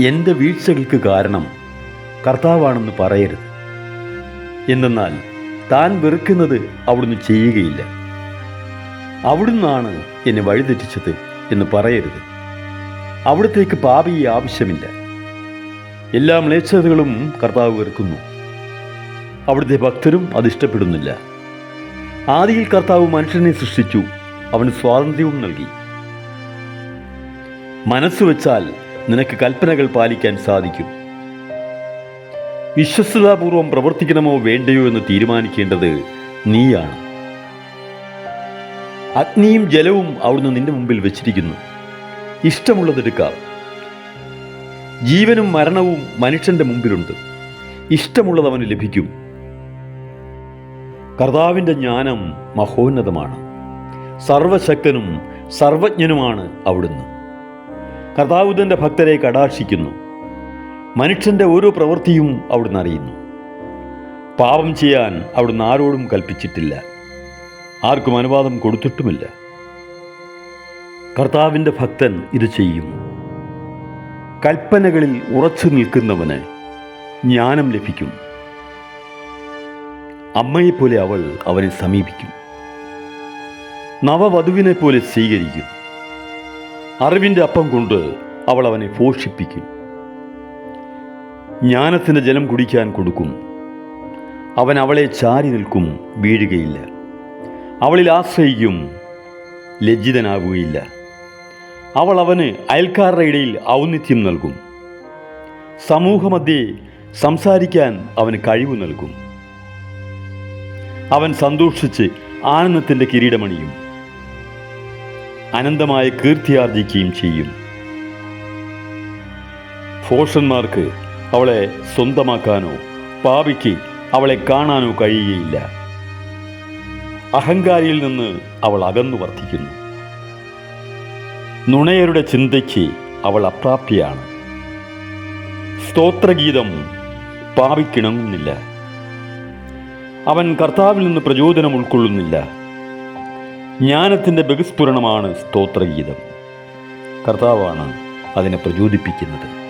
എന്റെ വീഴ്ചകൾക്ക് കാരണം കർത്താവാണെന്ന് പറയരുത്. എന്തെന്നാൽ താൻ വെറുക്കുന്നത് അവിടുന്ന് ചെയ്യുകയില്ല. അവിടുന്നാണ് എന്നെ വഴിതെറ്റിച്ചത് എന്ന് പറയരുത്. അവിടത്തേക്ക് പാപിയെ ആവശ്യമില്ല. എല്ലാ മ്ലേച്ഛതകളും കർത്താവ് വെറുക്കുന്നു. അവിടുത്തെ ഭക്തരും അത് ഇഷ്ടപ്പെടുന്നില്ല. ആദിയിൽ കർത്താവ് മനുഷ്യനെ സൃഷ്ടിച്ചു. അവന് സ്വാതന്ത്ര്യവും നൽകി. മനസ്സ് വെച്ചാൽ നിനക്ക് കൽപ്പനകൾ പാലിക്കാൻ സാധിക്കും. വിശ്വസ്തതാപൂർവം പ്രവർത്തിക്കണമോ വേണ്ടയോ എന്ന് തീരുമാനിക്കേണ്ടത് നീയാണ്. അഗ്നിയും ജലവും അവിടുന്ന് നിന്റെ മുമ്പിൽ വെച്ചിരിക്കുന്നു. ഇഷ്ടമുള്ളതെടുക്കാം. ജീവനും മരണവും മനുഷ്യന്റെ മുമ്പിലുണ്ട്. ഇഷ്ടമുള്ളത് അവന് ലഭിക്കും. കർത്താവിന്റെ ജ്ഞാനം മഹോന്നതമാണ്. സർവശക്തനും സർവജ്ഞനുമാണ് അവിടുന്ന്. കർത്താവ് തന്റെ ഭക്തരെ കടാക്ഷിക്കുന്നു. മനുഷ്യന്റെ ഓരോ പ്രവൃത്തിയും അവിടുന്ന് അറിയുന്നു. പാപം ചെയ്യാൻ അവിടുന്ന് ആരോടും കൽപ്പിച്ചിട്ടില്ല. ആർക്കും അനുവാദം കൊടുത്തിട്ടുമില്ല. കർത്താവിന്റെ ഭക്തൻ ഇത് ചെയ്യും കൽപ്പനകളിൽ ഉറച്ചു നിൽക്കുന്നവന് ജ്ഞാനം ലഭിക്കും. അമ്മയെപ്പോലെ അവൾ അവനെ സമീപിക്കും. നവവധുവിനെ പോലെ സ്വീകരിക്കും. അറിവിന്റെ അപ്പം കൊണ്ട് അവൾ അവനെ പോഷിപ്പിക്കും. ജ്ഞാനത്തിന്റെ ജലം കുടിക്കാൻ കൊടുക്കും. അവൻ അവളെ ചാരി നിൽക്കും വീഴുകയില്ല. അവളിൽ ആശ്രയിക്കും ലജ്ജിതനാകുകയില്ല അവൾ അവന് അയൽക്കാരുടെ ഇടയിൽ ഔന്നിത്യം നൽകും. സമൂഹമധ്യേ സംസാരിക്കാൻ അവന് കഴിവ് നൽകും. അവൻ സന്തോഷിച്ച് ആനന്ദത്തിന്റെ കിരീടമണിയും അനന്തമായ കീർത്തിയാർജിക്കുകയും ചെയ്യും. ഫോഷന്മാർക്ക് അവളെ സ്വന്തമാക്കാനോ പാപിക്ക് അവളെ കാണാനോ കഴിയുകയില്ല. അഹങ്കാരിയിൽ നിന്ന് അവൾ അകന്നു വർദ്ധിക്കുന്നു നുണയരുടെ ചിന്തയ്ക്ക് അവൾ അപ്രാപ്യയാണ്. സ്തോത്രഗീതം പാപിക്കിണങ്ങുന്നില്ല. അവൻ കർത്താവിൽ നിന്ന് പ്രചോദനം ഉൾക്കൊള്ളുന്നില്ല. ജ്ഞാനത്തിന്റെ ബഹുസ്ഫുരണമാണ് സ്തോത്രഗീതം. കർത്താവാണ് അതിനെ പ്രചോദിപ്പിക്കുന്നത്.